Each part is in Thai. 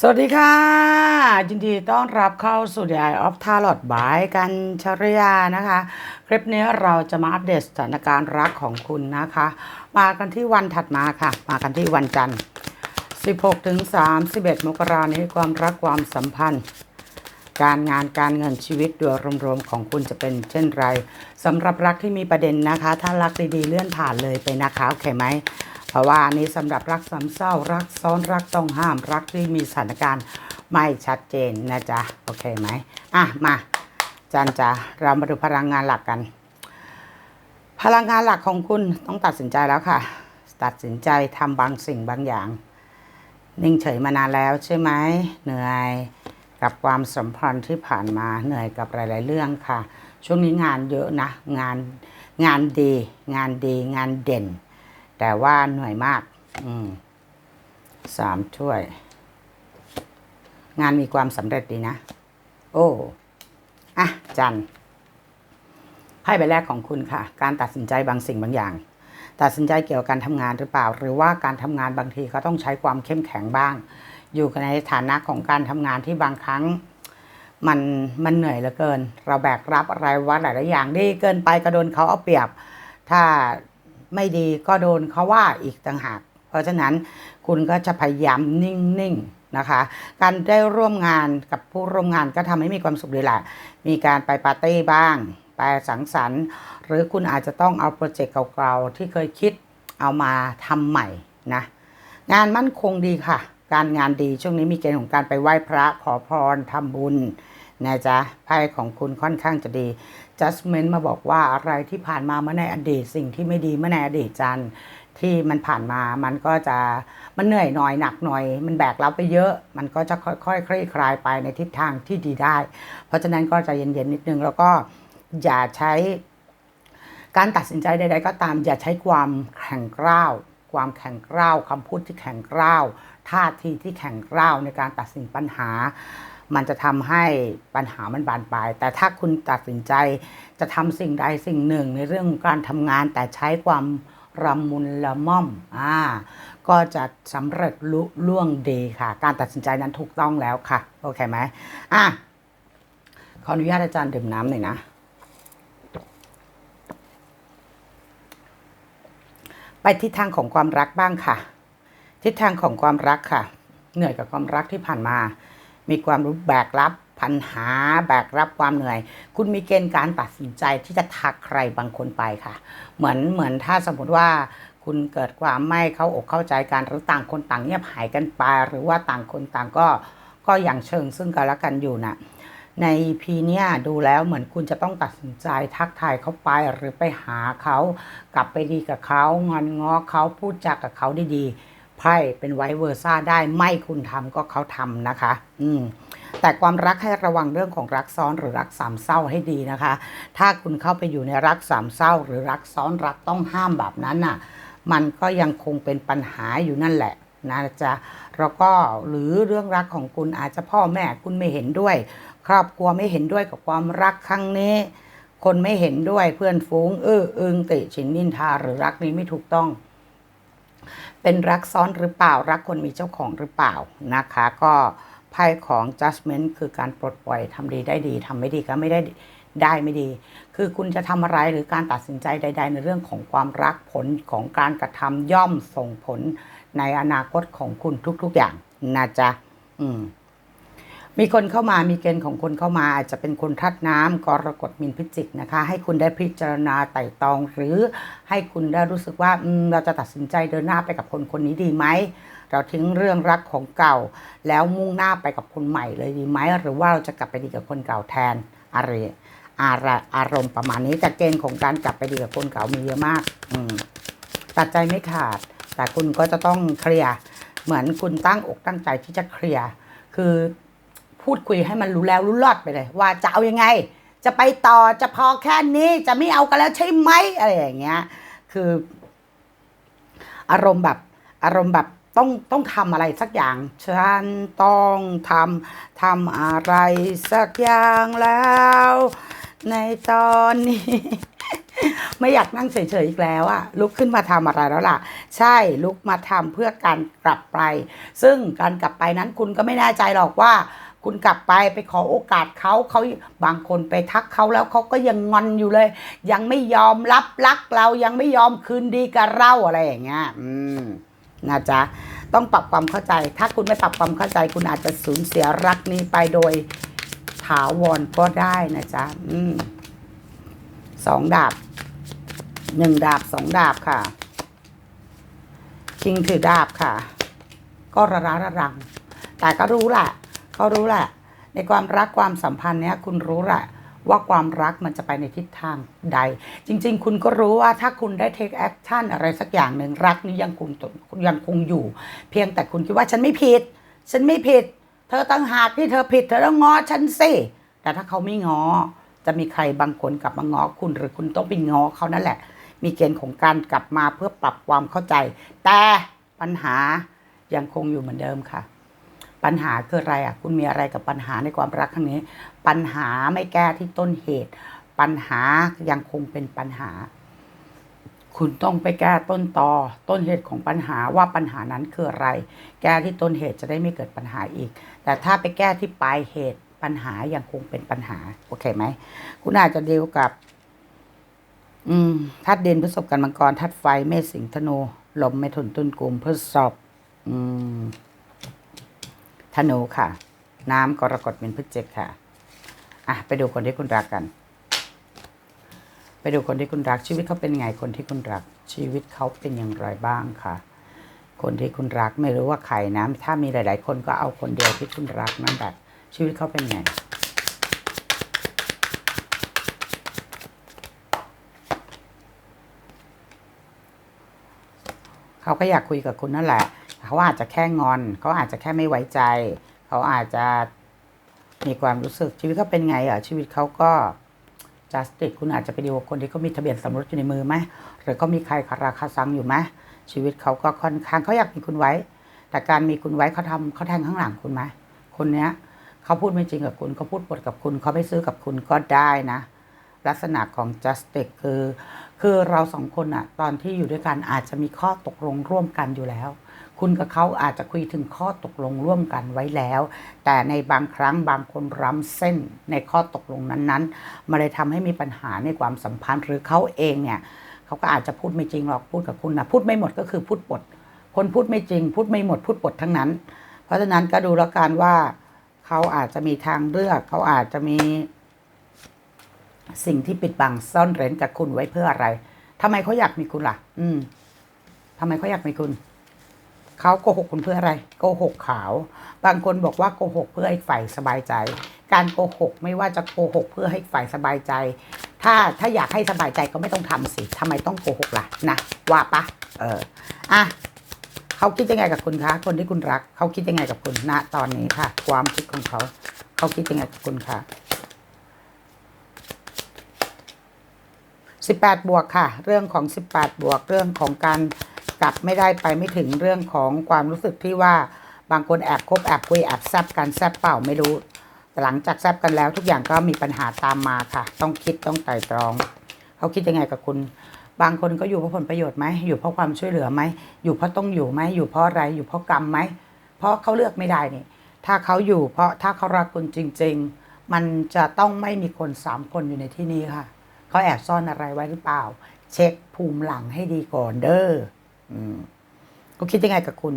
สวัสดีค่ะ ยินดีต้อนรับเข้าสู่ The Eye of Tarot บายกันชรยานะคะ คลิปนี้เราจะมาอัปเดตสถานการณ์รักของคุณนะคะ มากันที่วันถัดมาค่ะ มากันที่วันจันทร์ 16ถึง31 มกราคมนี้ความรักความสัมพันธ์ การงานการเงินชีวิตโดยรวมๆของคุณจะเป็นเช่นไรสำหรับรักที่มีประเด็นนะคะ ถ้ารักดีๆเลื่อนผ่านเลยไปนะคะโอเคไหม เพราะว่านี้สำหรับรักสามเศร้ารักซ้อนรักต้องห้ามรักที่มีสถานการณ์ไม่ชัดเจนนะจ๊ะโอเคไหมอะมาจันจ้ะเรามาดูพลังงานหลักกัน พลังงานหลักของคุณต้องตัดสินใจแล้วค่ะ ตัดสินใจทำบางสิ่งบางอย่าง นิ่งเฉยมานานแล้วใช่ไหมเหนื่อยกับความสัมพันธ์ที่ผ่านมาเหนื่อยกับหลาย ๆ เรื่องค่ะ ช่วงนี้งานเยอะนะ งานงานดี งานดีงานเด่น แต่ว่าเหนื่อยมาก อืมสามถ้วย งานมีความสำเร็จดีนะ โอ้อะจันไพ่ใบแรกของคุณค่ะ การตัดสินใจบางสิ่งบางอย่าง ตัดสินใจเกี่ยวกับการทำงานหรือเปล่า หรือว่าการทำงานบางทีก็ต้องใช้ความเข้มแข็งบ้าง อยู่ในฐานะของการทำงานที่บางครั้ง มันมันเหนื่อยเหลือเกิน เราแบกรับอะไรไว่าหลายๆอย่างดีเกินไปก็โดนเขาเอาเปรียบ ถ้า ไม่ดีก็โดนเขาว่าอีกต่างหาก เพราะฉะนั้นคุณก็จะพยายามนิ่งๆนะคะ การได้ร่วมงานกับผู้ร่วมงานก็ทำให้มีความสุขดีแหละมีการไปปาร์ตี้บ้าง ไปสังสรรค์ หรือคุณอาจจะต้องเอาโปรเจกต์เก่าๆที่เคยคิดเอามาทำใหม่นะงานมั่นคงดีค่ะ การงานดีช่วงนี้มีเกณฑ์ของการไปไหว้พระขอพรทำบุญ นะจ๊ะไพ่ของคุณค่อนข้างจะดี judgment มาบอกว่าอะไรที่ผ่านมาเมื่อในอดีต สิ่งที่ไม่ดีเมื่อในอดีตจันที่มันผ่านมามันก็จะมันเหนื่อยหน่อยหนักหน่อย มันแบกรับไปเยอะ มันก็จะค่อยๆคลี่คลายไปในทิศทางที่ดีได้ เพราะฉะนั้นก็จะเย็นๆนิดนึงแล้วก็อย่าใช้การตัดสินใจใดๆก็ตาม อย่าใช้ความแข็งกร้าว ความแข็งกร้าวคำพูดที่แข็งกร้าวท่าทีที่แข็งกร้าวในการตัดสินปัญหา มันจะทำให้ปัญหามันบานปลาย แต่ถ้าคุณตัดสินใจจะทำสิ่งใดสิ่งหนึ่งในเรื่องการทำงานแต่ใช้ความระมุนละม่อมอ่าก็จะสำเร็จลุล่วงดีค่ะ การตัดสินใจนั้นถูกต้องแล้วค่ะ โอเคไหมอะขออนุญาตอาจารย์ดื่มน้ำหน่อยนะไปทิศทางของความรักบ้างค่ะ ทิศทางของความรักค่ะ เหนื่อยกับความรักที่ผ่านมา มีความรู้แบกรับปัญหาแบกรับความเหนื่อย คุณมีเกณฑ์การตัดสินใจที่จะทักใครบางคนไปค่ะ เหมือนเหมือนถ้าสมมติว่าคุณเกิดความไม่เข้าอกเข้าใจกันหรือต่างคนต่างเงียบหายกันไป หรือว่าต่างคนต่างก็ก็อย่างเชิงซึ่งกันและกันอยู่น่ะใน EP เนี่ยดูแล้วเหมือนคุณจะต้องตัดสินใจทักทายเขาไปหรือไปหาเขา กลับไปดีกับเขางอนง้อเขาพูดจากับเขาดีๆ ไพ่เป็นไวเวอร์ซ่าได้ไม่คุณทำก็เขาทำนะคะ อืมแต่ความรักให้ระวังเรื่องของรักซ้อนหรือรักสามเศร้าให้ดีนะคะ ถ้าคุณเข้าไปอยู่ในรักสามเศร้า หรือรักซ้อนรักต้องห้ามแบบนั้นน่ะ มันก็ยังคงเป็นปัญหาอยู่นั่นแหละนะจ๊ะแล้วก็หรือเรื่องรักของคุณอาจจะพ่อแม่คุณไม่เห็นด้วย ครอบครัวไม่เห็นด้วยกับความรักครั้งนี้ คนไม่เห็นด้วยเพื่อนฝูงเออเอิงติฉินนินทาหรือรักนี้ไม่ถูกต้อง เป็นรักซ้อนหรือเปล่า รักคนมีเจ้าของหรือเปล่านะคะ ก็ไพ่ของ judgment คือการปลดปล่อยทำดีได้ดีทำไม่ดีก็ไม่ได้ได้ไม่ดี คือคุณจะทำอะไรหรือการตัดสินใจใด ๆ ในเรื่องของความรักผลของการกระทำย่อมส่งผลในอนาคตของคุณทุก ๆอย่างนะจ๊ะอืม มีคนเข้ามามีเกณฑ์ของคนเข้ามาอาจจะเป็นคนทัดน้ำกรกฎมินพิจิกนะคะ ให้คุณได้พิจารณาไต่ตอง หรือให้คุณได้รู้สึกว่าอืมเราจะตัดสินใจเดินหน้าไปกับคนคนนี้ดีไหมเราทิ้งเรื่องรักของเก่า แล้วมุ่งหน้าไปกับคนใหม่เลยดีไหมหรือว่าเราจะกลับไปดีกับคนเก่าแทนอะไรอะไรอารมณ์ประมาณนี้แต่เกณฑ์ของการกลับไปดีกับคนเก่ามีเยอะมากอืตัดใจไม่ขาด แต่คุณก็จะต้องเคลียร์เหมือนคุณตั้งอกตั้งใจที่จะเคลียร์คือ พูดคุยให้มันรู้แล้วรู้รอดไปเลย ว่าจะเอายังไง จะไปต่อจะพอแค่นี้จะไม่เอากันแล้วใช่ไหมอะไรอย่างเงี้ย คือ อารมณ์แบบ อารมณ์แบบต้องต้องทำอะไรสักอย่างฉันต้องทำทำอะไรสักอย่างแล้ว ในตอนนี้ ไม่อยากนั่งเฉยๆอีกแล้วอะลุกขึ้นมาทำอะไรแล้วล่ะ ใช่ลุกมาทำเพื่อการกลับไป ซึ่งการกลับไปนั้นคุณก็ไม่แน่ใจหรอกว่า คุณกลับไปไปขอโอกาสเขาเขาบางคนไปทักเขาแล้วเขาก็ยังงอนอยู่เลย ยังไม่ยอมรับรักเรายังไม่ยอมคืนดีกับเราอะไรอย่างเงี้ยอืมนะจ๊ะต้องปรับความเข้าใจ ถ้าคุณไม่ปรับความเข้าใจ คุณอาจจะสูญเสียรักนี้ไปโดยถาวรก็ได้นะจ๊ะอืมสองดาบหนึ่งดาบสองดาบค่ะ คิงถือดาบค่ะ ก็ระระระรัง แต่ก็รู้แหละ เขารู้แหละ ในความรักความสัมพันธ์เนี้ยคุณรู้แหละว่าความรักมันจะไปในทิศทางใด จริง ๆ คุณก็รู้ว่าถ้าคุณได้ take action อะไรสักอย่างหนึ่งรักนี้ยังคงยังคงอยู่ เพียงแต่คุณคิดว่าฉันไม่ผิด ฉันไม่ผิด เธอตั้งหากที่เธอผิด เธอต้องงอฉันสิแต่ถ้าเขาไม่งอ จะมีใครบางคนกลับมางอคุณหรือคุณต้องไปงอเขานั่นแหละ มีเกณฑ์ของการกลับมาเพื่อปรับความเข้าใจ แต่ปัญหายังคงอยู่เหมือนเดิมค่ะ ปัญหาคืออะไรอะคุณมีอะไรกับปัญหาในความรักครั้งนี้ ปัญหาไม่แก้ที่ต้นเหตุ ปัญหายังคงเป็นปัญหา คุณต้องไปแก้ต้นตอต้นเหตุของปัญหาว่าปัญหานั้นคืออะไร แก้ที่ต้นเหตุจะได้ไม่เกิดปัญหาอีก แต่ถ้าไปแก้ที่ปลายเหตุปัญหายังคงเป็นปัญหาโอเคไหมคุณอาจจะเดีลกับ อืมธาตุดินพฤษภกันมังกรธาตุไฟเมษสิงธนูลมเมถุนตุลกลุ่มพฤษภอืม ธนูค่ะ น้ำกรกฎเป็นพฤศจิกค่ะอะไปดูคนที่คุณรักกัน ไปดูคนที่คุณรัก ชีวิตเขาเป็นไงคนที่คุณรัก ชีวิตเขาเป็นอย่างไรบ้างค่ะ คนที่คุณรักไม่รู้ว่าใครนะถ้ามีหลาย ๆ คนก็เอาคนเดียวที่คุณรักนั่นแหละชีวิตเขาเป็นไงเขาก็อยากคุยกับคุณนั่นแหละ เขาอาจจะแค่งอน เขาอาจจะแค่ไม่ไว้ใจ เขาอาจจะมีความรู้สึกชีวิตเขาเป็นไงอะชีวิตเขาก็จัสติกคุณอาจจะไปดูคนที่เขามีทะเบียนสมรสอยู่ในมือไหมหรือก็มีใครคาราคาซังอยู่ไหมชีวิตเขาก็ค่อนข้างเขาอยากมีคุณไว้ แต่การมีคุณไว้เขาทำเขาแทงข้างหลังคุณไหมคนเนี้ยเขาพูดไม่จริงกับคุณเขาพูดปดกับคุณเขาไม่ซื้อกับคุณก็ได้นะ ลักษณะของ justice คือ คือเราสองคนอะตอนที่อยู่ด้วยกันอาจจะมีข้อตกลงร่วมกันอยู่แล้ว คุณกับเขาอาจจะคุยถึงข้อตกลงร่วมกันไว้แล้ว แต่ในบางครั้งบางคนล้ำเส้นในข้อตกลงนั้นๆมาเลยทำให้มีปัญหาในความสัมพันธ์หรือเขาเองเนี่ยเขาก็อาจจะพูดไม่จริงหรอกพูดกับคุณนะพูดไม่หมดก็คือพูดปด คนพูดไม่จริง พูดไม่หมดพูดปดทั้งนั้น เพราะฉะนั้นก็ดูแล้วกันว่าเขาอาจจะมีทางเลือกเขาอาจจะมี สิ่งที่ปิดบังซ่อนเร้นจากคุณไว้เพื่ออะไรทำไมเขาอยากมีคุณล่ะ อืมทำไมเขาอยากมีคุณเขาโกหกคุณเพื่ออะไรโกหกขาว บางคนบอกว่าโกหกเพื่อให้ฝ่ายสบายใจ การโกหกไม่ว่าจะโกหกเพื่อให้ฝ่ายสบายใจ ถ้าถ้าอยากให้สบายใจก็ไม่ต้องทำสิทำไมต้องโกหกล่ะนะว่าปะเอออะเขาคิดยังไงกับคุณคะคนที่คุณรัก เขาคิดยังไงกับคุณณตอนนี้ค่ะ ความคิดของเขา เขาคิดยังไงกับคุณคะ 18 บวกค่ะ เรื่องของ 18 บวกเรื่องของการกลับไม่ได้ไปไม่ถึงเรื่องของความรู้สึกที่ว่าบางคนแอบคบแอบคุยแอบแซบกันแซบเปล่าไม่รู้แต่หลังจากแซบกันแล้วทุกอย่างก็มีปัญหาตามมาค่ะ ต้องคิดต้องไตร่ตรอง เขาคิดยังไงกับคุณ บางคนก็อยู่เพราะผลประโยชน์ไหมอยู่เพราะความช่วยเหลือไหมอยู่เพราะต้องอยู่ไหมอยู่เพราะอะไรอยู่เพราะกรรมไหมเพราะเขาเลือกไม่ได้นี่ ถ้าเขาอยู่เพราะถ้าเขารักคุณจริง ๆ มันจะต้องไม่มีคนสามคนอยู่ในที่นี้ค่ะ เขาแอบซ่อนอะไรไว้หรือเปล่า เช็คภูมิหลังให้ดีก่อนเด้ออืมเขาคิดยังไงกับคุณ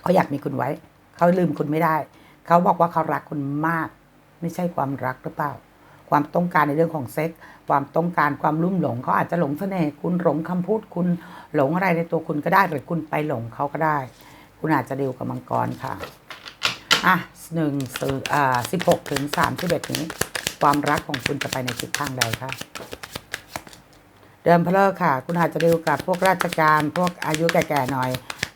เขาอยากมีคุณไว้ เขาลืมคุณไม่ได้ เขาบอกว่าเขารักคุณมาก ไม่ใช่ความรักหรือเปล่า ความต้องการในเรื่องของเซ็กความต้องการความลุ่มหลงเขาอาจจะหลงเสน่ห์คุณหลงคำพูดคุณหลงอะไรในตัวคุณก็ได้หรือคุณไปหลงเขาก็ได้ คุณอาจจะเดีลกับมังกรค่ะ อะหนึ่งสื่ออ่าสิบหกถึงสามสิบเอ็ดนี้ ความรักของคุณจะไปในทิศทางใดคะเดิมเพลอค่ะ คุณอาจจะดีลกับพวกราชการ พวกอายุแก่ๆหน่อย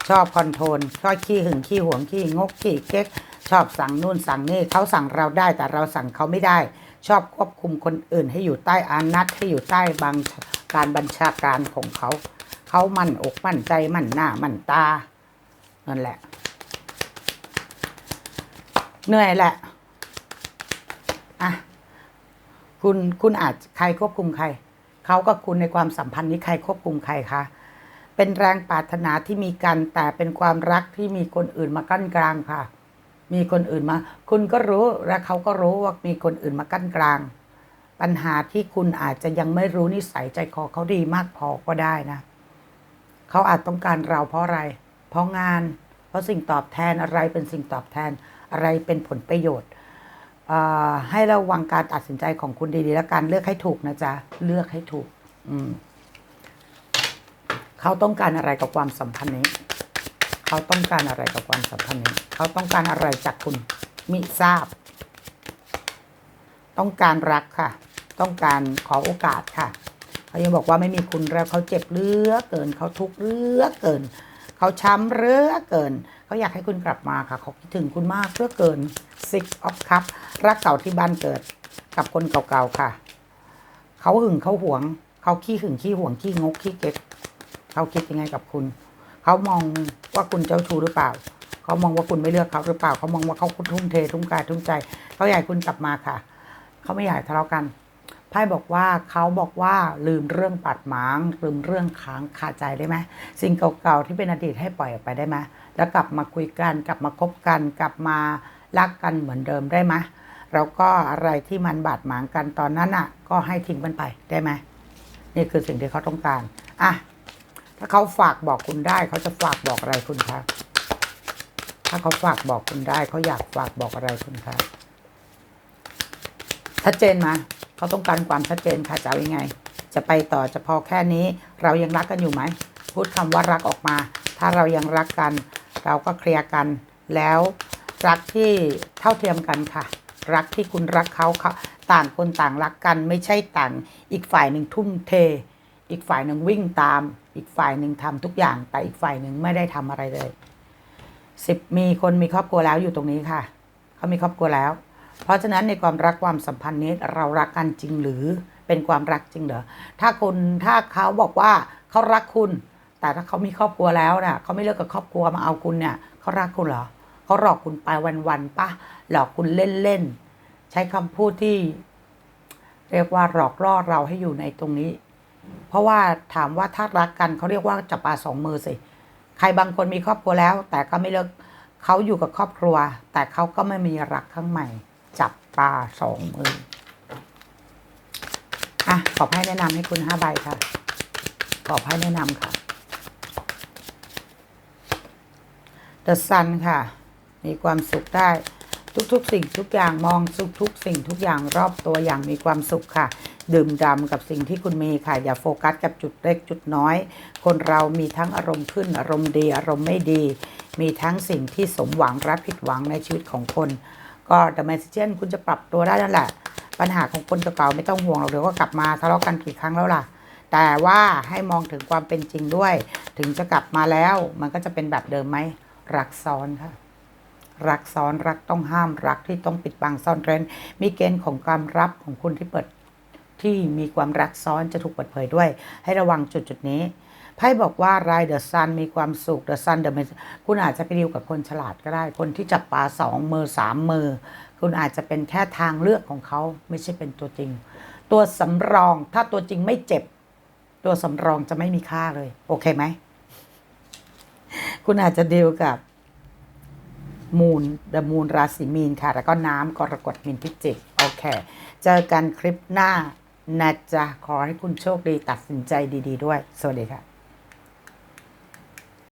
ชอบคอนโทรลชอบขี้หึงขี้หวงขี้งกขี้เก๊ก ชอบสั่งนู่นสั่งนี่เขาสั่งเราได้แต่เราสั่งเขาไม่ได้ ชอบควบคุมคนอื่นให้อยู่ใต้อานัตให้อยู่ใต้บังการบัญชาการของเขา เขามั่นอกมั่นใจมั่นหน้ามั่นตานั่นแหละ เหนื่อยแหละ อะ คุณคุณอาจใครควบคุมใครเขากับคุณในความสัมพันธ์นี้ใครควบคุมใครคะเป็นแรงปรารถนาที่มีกัน แต่เป็นความรักที่มีคนอื่นมากั้นกลางค่ะ มีคนอื่นมา คุณก็รู้และเขาก็รู้ว่ามีคนอื่นมากั้นกลาง ปัญหาที่คุณอาจจะยังไม่รู้นิสัยใจคอเขาดีมากพอก็ได้นะเขาอาจต้องการเราเพราะอะไร เพราะงาน เพราะสิ่งตอบแทนอะไรเป็นสิ่งตอบแทนอะไรเป็นผลประโยชน์ ให้ระวังการตัดสินใจของคุณดีๆและการเลือกให้ถูกนะจ๊ะ เลือกให้ถูก อืมเขาต้องการอะไรกับความสัมพันธ์นี้ เขาต้องการอะไรกับความสัมพันธ์นี้ เขาต้องการอะไรจากคุณ มิทราบ ต้องการรักค่ะ ต้องการขอโอกาสค่ะ เขายังบอกว่าไม่มีคุณแล้วเขาเจ็บเลือเกิน เขาทุกข์เลือเกิน เขาช้ำเลือเกิน เขาอยากให้คุณกลับมาค่ะ เขาคิดถึงคุณมากเลือเกิน six of cup รักเก่าที่บ้านเกิด กับคนเก่าๆค่ะ เขาหึงเขาหวง เขาขี้หึงขี้หวงขี้งกขี้เก็กเขาคิดยังไงกับคุณ เขามองว่าคุณเจ้าชู้หรือเปล่า เขามองว่าคุณไม่เลือกเขาหรือเปล่า เขามองว่าเขาทุ่มเททุ่มกายทุ่มใจ เขาอยากให้คุณกลับมาค่ะ เขาไม่อยากให้ทะเลาะกันไพ่บอกว่าเขาบอกว่าลืมเรื่องปัดหมาง ลืมเรื่องค้างคาใจได้ไหมสิ่งเก่าๆที่เป็นอดีตให้ปล่อยออกไปได้ไหมแล้วกลับมาคุยกัน กลับมาคบกัน กลับมา รักกันเหมือนเดิมได้ไหมแล้วก็อะไรที่มันบาดหมางกันตอนนั้นอะ ก็ให้ทิ้งมันไปได้ไหมนี่คือสิ่งที่เขาต้องการอะถ้าเขาฝากบอกคุณได้ เขาจะฝากบอกอะไรคุณคะถ้าเขาฝากบอกคุณได้เขาอยากฝากบอกอะไรคุณคะชัดเจนไหมเขาต้องการความชัดเจนค่ะจะเอายังไง จะไปต่อจะพอแค่นี้ เรายังรักกันอยู่ไหมพูดคำว่ารักออกมา ถ้าเรายังรักกัน เราก็เคลียร์กันแล้ว รักที่เท่าเทียมกันค่ะ รักที่คุณรักเขาเขาต่างคนต่างรักกันไม่ใช่ต่าง อีกฝ่ายหนึ่งทุ่มเท อีกฝ่ายหนึ่งวิ่งตาม อีกฝ่ายหนึ่งทำทุกอย่าง แต่อีกฝ่ายหนึ่งไม่ได้ทำอะไรเลยสิบมีคนมีครอบครัวแล้วอยู่ตรงนี้ค่ะ เขามีครอบครัวแล้ว เพราะฉะนั้นในความรักความสัมพันธ์นี้เรารักกันจริงหรือเป็นความรักจริงเหรอถ้าคุณถ้าเขาบอกว่าเขารักคุณ แต่ถ้าเขามีครอบครัวแล้วนี่ยเขาไม่เลิกกับครอบครัวมาเอาคุณเนี่ยเขารักคุณเหรอ เขาหลอกคุณไปวันๆปะหลอกคุณเล่นๆใช้คำพูดที่ เรียกว่าหลอกล่อเราให้อยู่ในตรงนี้ เพราะว่าถามว่าถ้ารักกันเขาเรียกว่าจับปลาสองมือสิใครบางคนมีครอบครัวแล้ว แต่ก็ไม่เลิกเขาอยู่กับครอบครัว แต่เขาก็ไม่มีรักข้างใหม่ จับปลาสองมืออะขอให้แนะนำให้คุณห้าใบค่ะขอให้แนะนำค่ะ The Sun ค่ะ มีความสุขได้ทุกๆ สิ่งทุกอย่างมองทุกทุกสิ่งทุกอย่างรอบตัวอย่างมีความสุขค่ะ ดื่มด่ำกับสิ่งที่คุณมีค่ะ อย่าโฟกัสกับจุดเล็กจุดน้อย คนเรามีทั้งอารมณ์ขึ้นอารมณ์ดีอารมณ์ไม่ดี มีทั้งสิ่งที่สมหวังและผิดหวังในชีวิตของคน ก็ The Magician คุณจะปรับตัวได้นั่นแหละ ปัญหาของคนเก่าไม่ต้องห่วงหรอกเดี๋ยวก็กลับมาทะเลาะกันกี่ครั้งแล้วล่ะ แต่ว่าให้มองถึงความเป็นจริงด้วย ถึงจะกลับมาแล้ว มันก็จะเป็นแบบเดิมไหมรักซ้อนค่ะ รักซ้อนรักต้องห้ามรักที่ต้องปิดบังซ่อนเร้น มีเกณฑ์ของความรับของคุณที่เปิดที่มีความรักซ้อนจะถูกเปิดเผยด้วย ให้ระวังจุดจุดนี้ไพ่บอกว่ารายเดอะซันมีความสุขเดอะซันเดอะคุณอาจจะไปดีลกับคนฉลาดก็ได้ คนที่จับปลาสองมือสามมือ คุณอาจจะเป็นแค่ทางเลือกของเขาไม่ใช่เป็นตัวจริง ตัวสำรองถ้าตัวจริงไม่เจ็บ ตัวสำรองจะไม่มีค่าเลย โอเคไหม คุณอาจจะดีลกับ มูนเดอะมูนราศีมีนค่ะ แล้วก็น้ำกรกฎมีนพิจิกโอเค เจอกันคลิปหน้านะจ๊ะขอให้คุณโชคดีตัดสินใจดี ๆ ด้วย สวัสดีค่ะ